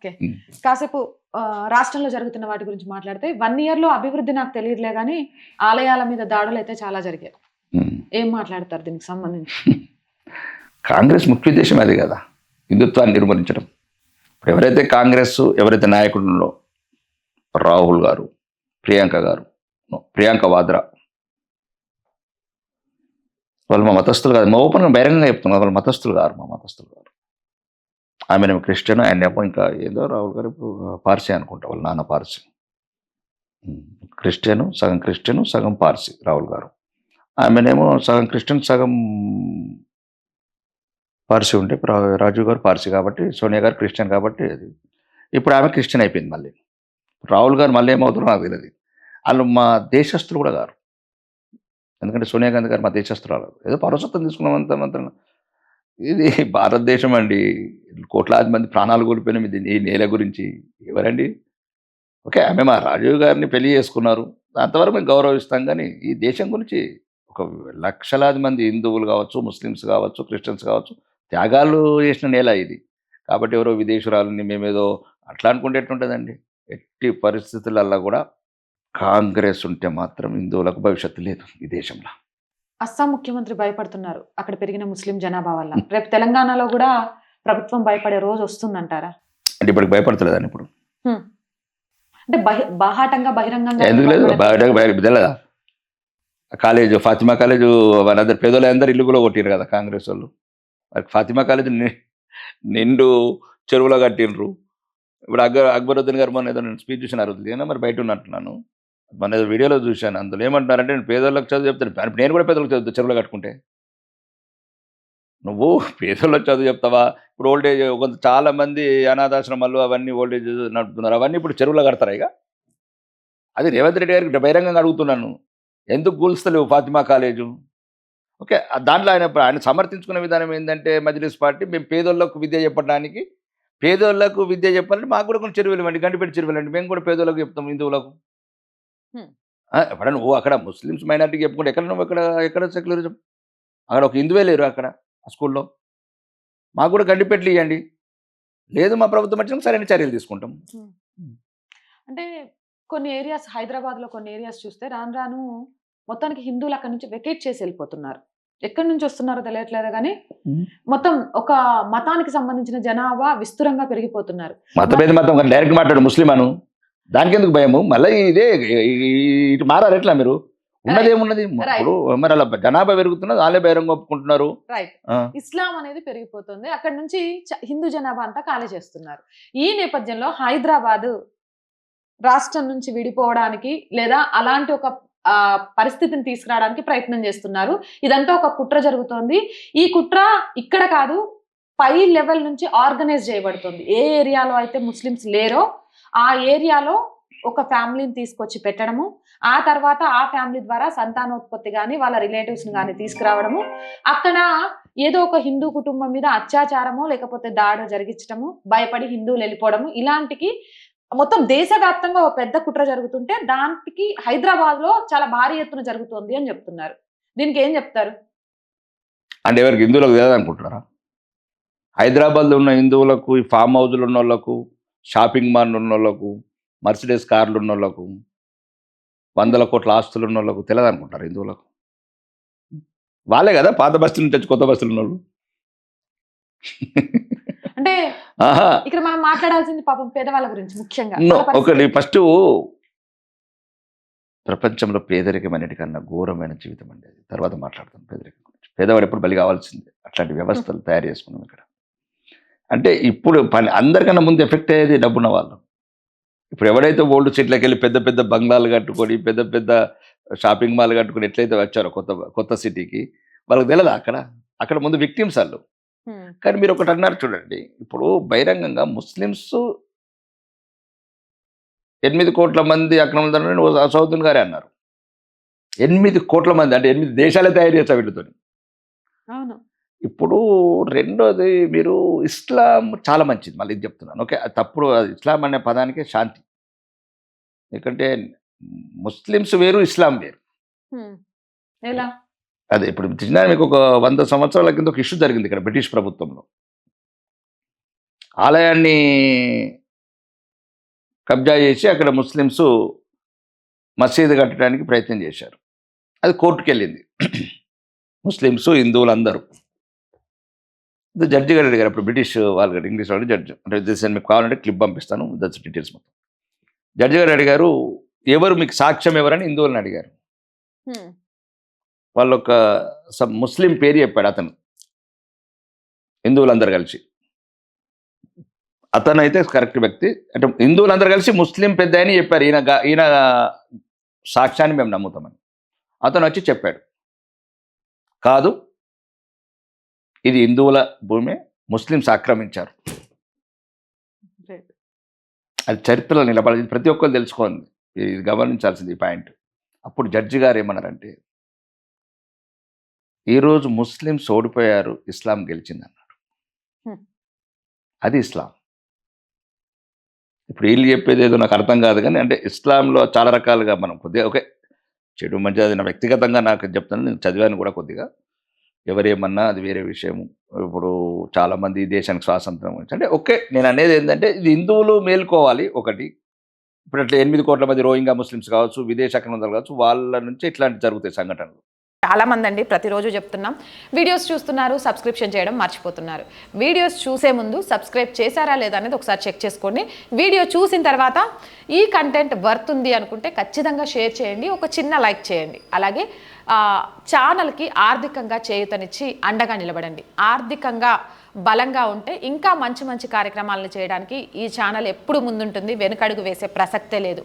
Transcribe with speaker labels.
Speaker 1: Okay. కాసేపు రాష్ట్రంలో జరుగుతున్న వాటి గురించి మాట్లాడితే వన్ ఇయర్లో అభివృద్ధి నాకు తెలియదులే కానీ ఆలయాల మీద దాడులు అయితే చాలా జరిగాయి. ఏం మాట్లాడతారు దీనికి సంబంధించి?
Speaker 2: కాంగ్రెస్ ముఖ్య ఉద్దేశం అది కదా హిందుత్వాన్ని నిర్మూలించడం. ఇప్పుడు ఎవరైతే కాంగ్రెస్ ఎవరైతే నాయకుడులో రాహుల్ గారు ప్రియాంక గారు ప్రియాంక వాద్రా. వాళ్ళు మా మతస్థులు కాదు మా ఓపెన్గా బహిరంగంగా చెప్తున్నారు వాళ్ళు మతస్థులు గారు మా మతస్థులు గారు ఆమెనేమో క్రిస్టియన్ ఆయన ఏమో ఇంకా ఏదో రాహుల్ గారు పార్సీ అనుకుంటా వాళ్ళ నాన్న పార్సీ. క్రిస్టియను సగం క్రిస్టియను సగం పార్సీ రాహుల్ గారు. ఆమెనేమో సగం క్రిస్టియన్ సగం పార్సీ ఉంటే రాజీవ్ గారు పార్సీ కాబట్టి సోనియా గారు క్రిస్టియన్ కాబట్టి అది. ఇప్పుడు ఆమె క్రిస్టియన్ అయిపోయింది మళ్ళీ. రాహుల్ గారు మళ్ళీ ఏమవుతారో నాకు తెలియదు వాళ్ళు మా దేశస్తులు కూడా గారు ఎందుకంటే సోనియా గాంధీ గారు మా దేశస్తురాలు ఏదో పౌరసత్వం తీసుకున్నామంత మాత్రం ఇది భారతదేశం అండి కోట్లాది మంది ప్రాణాలు కోల్పోయిన ఇది ఈ నేల గురించి. ఎవరండి? ఓకే ఆమె మా రాజీవ్ గారిని పెళ్ళి చేసుకున్నారు. అంతవరకు మేము గౌరవిస్తాం కానీ ఈ దేశం గురించి ఒక లక్షలాది మంది హిందువులు కావచ్చు ముస్లిమ్స్ కావచ్చు క్రిస్టియన్స్ కావచ్చు త్యాగాలు చేసిన నేల ఇది. కాబట్టి ఎవరో విదేశీయురాలని మేమేదో అట్లా అనుకుంటే ఎట్లుంటుందండి ఎట్టి పరిస్థితులల్లో కూడా కాంగ్రెస్ ఉంటే మాత్రం హిందువులకు భవిష్యత్తు లేదు ఈ దేశంలో.
Speaker 1: అస్సాం ముఖ్యమంత్రి భయపడుతున్నారు అక్కడ పెరిగిన ముస్లిం జనాభా వల్ల. రేపు తెలంగాణలో కూడా ప్రభుత్వం భయపడే రోజు వస్తుందంటారా?
Speaker 2: అంటే ఇప్పటికి భయపడతలేదని ఇప్పుడు?
Speaker 1: అంటే బహి బాహాటంగా బహిరంగంగా
Speaker 2: ఎందుకు లేదు? తెలియదా కాలేజ్ ఫాతిమా కాలేజ్ వాళ్ళందరు పేదోళ్ళందరూ ఇల్లు కూడా కొట్టిరు కదా కాంగ్రెస్ వాళ్ళు. ఫాతిమా కాలేజ్ నిండు చెరువులో కట్టిండ్రు ఇప్పుడు అక్బర్ అక్బరుద్దీన్ గారు మొన్న ఏదో నేను స్పీచ్ చూసిన ఏమన్నా మరి బయట ఉన్నట్టున్నాను. మన వీడియోలో చూశాను. అందులో ఏమంటున్నారంటే నేను పేదోళ్ళకి చదువు చెప్తాను. నేను కూడా పేదోళ్ళకి చదువుతా చెరువులో కట్టుకుంటే? నువ్వు పేదోళ్ళకి చదువు చెప్తావా? ఇప్పుడు ఓల్డేజ్ కొంత చాలా మంది అనాథాశ్రమాలు అవన్నీ ఓల్డేజ్ నడుపుతున్నారు. అవన్నీ ఇప్పుడు చెరువులో కడతారా ఇక? అది రేవంత్ రెడ్డి గారికి బహిరంగంగా అడుగుతున్నాను ఎందుకు కూల్స్తలేవు ఫాతిమా కాలేజు? ఓకే దాంట్లో ఆయన ఆయన సమర్థించుకునే విధానం ఏంటంటే మజ్లిస్ పార్టీ మేము పేదోళ్ళకు విద్య చెప్పడానికి పేదోళ్ళకు విద్య చెప్పాలంటే మాకు కూడా కొన్ని చెరువులు ఇవ్వండి గంటిపెట్టి చెరువులు అండి మేము కూడా పేదోళ్ళకు చెప్తాం హిందువులకు. ఆ, ఎప్పుడన్నా నువ్వు అక్కడ ముస్లిమ్స్ మైనార్టీకి చెప్పుకుంటే ఎక్కడ నువ్వు ఎక్కడ ఎక్కడ సెక్యులరిజం? అక్కడ ఒక హిందువే లేరు అక్కడ ఆ స్కూల్లో. మాకు కూడా గండిపెట్లు ఇవ్వండి లేదు మా ప్రభుత్వం వచ్చిన సరైన చర్యలు తీసుకుంటాం.
Speaker 1: అంటే కొన్ని ఏరియాస్ హైదరాబాద్లో కొన్ని ఏరియాస్ చూస్తే రాను రాను మొత్తానికి హిందువులు అక్కడ నుంచి వెకేట్ చేసి వెళ్ళిపోతున్నారు. ఎక్కడి నుంచి వస్తున్నారో తెలియట్లేదు కానీ మొత్తం ఒక మతానికి సంబంధించిన జనాభా విస్తృతంగా పెరిగిపోతున్నారు.
Speaker 2: మతం డైరెక్ట్ మాట్లాడు ముస్లిం అను దానికి ఎందుకు భయము? మళ్ళీ ఇదే ఇటు మారారు ఎట్లా మీరు? ఉన్నది ఏమున్నది. ఇప్పుడు మరి అలా జనాభా పెరుగుతున్నది వాళ్ళే బహిరంగ ఒప్పుకుంటున్నారు.
Speaker 1: ఇస్లాం అనేది పెరిగిపోతుంది. అక్కడ నుంచి హిందూ జనాభా అంతా ఖాళీ చేస్తున్నారు. ఈ నేపథ్యంలో హైదరాబాద్ రాష్ట్రం నుంచి విడిపోవడానికి లేదా అలాంటి ఒక పరిస్థితిని తీసుకురావడానికి ప్రయత్నం చేస్తున్నారు. ఇదంతా ఒక కుట్ర జరుగుతోంది. ఈ కుట్ర ఇక్కడ కాదు పై లెవెల్ నుంచి ఆర్గనైజ్ చేయబడుతుంది. ఏ ఏరియాలో అయితే ముస్లిమ్స్ లేరో ఆ ఏరియాలో ఒక ఫ్యామిలీని తీసుకొచ్చి పెట్టడము ఆ తర్వాత ఆ ఫ్యామిలీ ద్వారా సంతానోత్పత్తి కానీ వాళ్ళ రిలేటివ్స్ని కానీ తీసుకురావడము అక్కడ ఏదో ఒక హిందూ కుటుంబం మీద అత్యాచారమో లేకపోతే దాడి జరిగించడము భయపడి హిందువులు వెళ్ళిపోవడము ఇలాంటికి మొత్తం దేశవ్యాప్తంగా ఒక పెద్ద కుట్ర జరుగుతుంటే దానికి హైదరాబాద్లో చాలా భారీ ఎత్తున జరుగుతుంది అని చెప్తున్నారు. దీనికి ఏం చెప్తారు?
Speaker 2: అంటే ఎవరికి హిందువులకు తెలియదనుకుంటున్నారా? హైదరాబాద్లో ఉన్న హిందువులకు ఈ ఫామ్ హౌస్లో ఉన్న వాళ్ళకు షాపింగ్ మాల్ ఉన్న వాళ్ళకు మర్సిడెస్ కార్లు ఉన్న వాళ్ళకు వందల కోట్ల ఆస్తులు ఉన్న వాళ్ళకు తెలియదు అనుకుంటారు హిందువులకు. వాళ్ళే కదా పాత బస్తీల నుంచి వచ్చి కొత్త బస్తీలు ఉన్న వాళ్ళు
Speaker 1: అంటే
Speaker 2: ఆహా.
Speaker 1: ఇక్కడ మనం మాట్లాడాల్సింది పాపం పేదవాళ్ళ గురించి ముఖ్యంగా
Speaker 2: ఒకటి ఫస్ట్ ప్రపంచంలో పేదరికం అన్నిటికన్నా ఘోరమైన జీవితం అండి తర్వాత మాట్లాడతాం పేదరికం గురించి. పేదవాడు ఎప్పుడు బలి కావాల్సిందే. అట్లాంటి వ్యవస్థలు తయారు చేసుకున్నాం ఇక్కడ. అంటే ఇప్పుడు పని అందరికన్నా ముందు ఎఫెక్ట్ అయ్యేది డబ్బున్న వాళ్ళు. ఇప్పుడు ఎవరైతే ఓల్డ్ సిటీలకు వెళ్ళి పెద్ద పెద్ద బంగ్లాలు కట్టుకొని పెద్ద పెద్ద షాపింగ్ మాల్ కట్టుకొని ఎట్లయితే వచ్చారో కొత్త కొత్త సిటీకి వాళ్ళకి తెలియదు అక్కడ? అక్కడ ముందు విక్టిమ్స్ వాళ్ళు. కానీ మీరు ఒకటి అన్నారు చూడండి ఇప్పుడు బహిరంగంగా ముస్లిమ్స్ ఎనిమిది కోట్ల మంది అక్రమదారులని సౌదన్ గారే అన్నారు. ఎనిమిది కోట్ల మంది అంటే ఎనిమిది దేశాలే తయారు చేస్తా
Speaker 1: అవును.
Speaker 2: ఇప్పుడు రెండోది మీరు ఇస్లాం చాలా మంచిది. మళ్ళీ ఇది చెప్తున్నాను. ఓకే అది తప్పుడు అది ఇస్లాం అనే పదానికే శాంతి. ఎందుకంటే ముస్లిమ్స్ వేరు ఇస్లాం వేరు. అదే ఇప్పుడు చిన్న మీకు ఒక వంద సంవత్సరాల కింద ఒక ఇష్యూ జరిగింది ఇక్కడ బ్రిటిష్ ప్రభుత్వంలో. ఆలయాన్ని కబ్జా చేసి అక్కడ ముస్లిమ్స్ మసీదు కట్టడానికి ప్రయత్నం చేశారు. అది కోర్టుకు వెళ్ళింది ముస్లిమ్స్ హిందువులు అందరూ జడ్జి గారు అడిగారు అప్పుడు బ్రిటిష్ వాళ్ళు గారు ఇంగ్లీష్ వాళ్ళు జడ్జి. అంటే దిస్ మీకు కావాలంటే క్లిప్ పంపిస్తాను దట్స్ డీటెయిల్స్ మొత్తం. జడ్జి గారు అడిగారు ఎవరు మీకు సాక్ష్యం ఎవరని? హిందువులను అడిగారు. వాళ్ళు ఒక ముస్లిం పేరు చెప్పాడు అతను. హిందువులందరూ కలిసి. అతను అయితే కరెక్ట్ వ్యక్తి. అంటే హిందువులందరూ కలిసి ముస్లిం పెద్ద అని చెప్పారు. ఈయన ఈయన సాక్ష్యాన్ని మేము నమ్ముతామని. అతను వచ్చి చెప్పాడు. కాదు ఇది హిందువుల భూమి ముస్లింస్ ఆక్రమించారు. అది చరిత్రలో నిలబడి ప్రతి ఒక్కరు తెలుసుకోండి. ఇది గమనించాల్సింది ఈ పాయింట్. అప్పుడు జడ్జి గారు ఏమన్నారంటే ఈరోజు ముస్లిమ్స్ ఓడిపోయారు ఇస్లాం గెలిచింది అన్నాడు
Speaker 1: Hmm.
Speaker 2: అది ఇస్లాం. ఇప్పుడు వీళ్ళు చెప్పేది ఏదో నాకు అర్థం కాదు కానీ అంటే ఇస్లాంలో చాలా రకాలుగా మనం కొద్దిగా ఓకే చెడు మంచి అది నా వ్యక్తిగతంగా నాకు చెప్తాను నేను చదివాను కూడా కొద్దిగా. ఎవరేమన్నా అది వేరే విషయం ఇప్పుడు చాలామంది దేశానికి స్వాతంత్రం అంటే ఓకే నేను అనేది ఏంటంటే ఇది హిందువులు మేల్కోవాలి ఒకటి. ఇప్పుడు అట్లా ఎనిమిది కోట్ల మంది రోహింగా ముస్లిమ్స్ కావచ్చు విదేశ కావచ్చు వాళ్ళ నుంచి ఇట్లాంటి జరుగుతాయి సంఘటనలు.
Speaker 1: చాలామంది అండి ప్రతిరోజు చెప్తున్నాం. వీడియోస్ చూస్తున్నారు సబ్స్క్రిప్షన్ చేయడం మర్చిపోతున్నారు. వీడియోస్ చూసే ముందు సబ్స్క్రైబ్ చేశారా లేదా అనేది ఒకసారి చెక్ చేసుకోండి. వీడియో చూసిన తర్వాత ఈ కంటెంట్ వర్త్ ఉంది అనుకుంటే ఖచ్చితంగా షేర్ చేయండి ఒక చిన్న లైక్ చేయండి. అలాగే ఛానల్కి ఆర్థికంగా చేయూతనిచ్చి అండగా నిలబడండి. ఆర్థికంగా బలంగా ఉంటే ఇంకా మంచి మంచి కార్యక్రమాలను చేయడానికి ఈ ఛానల్ ఎప్పుడు ముందుంటుంది వెనుకడుగు వేసే ప్రసక్తే లేదు.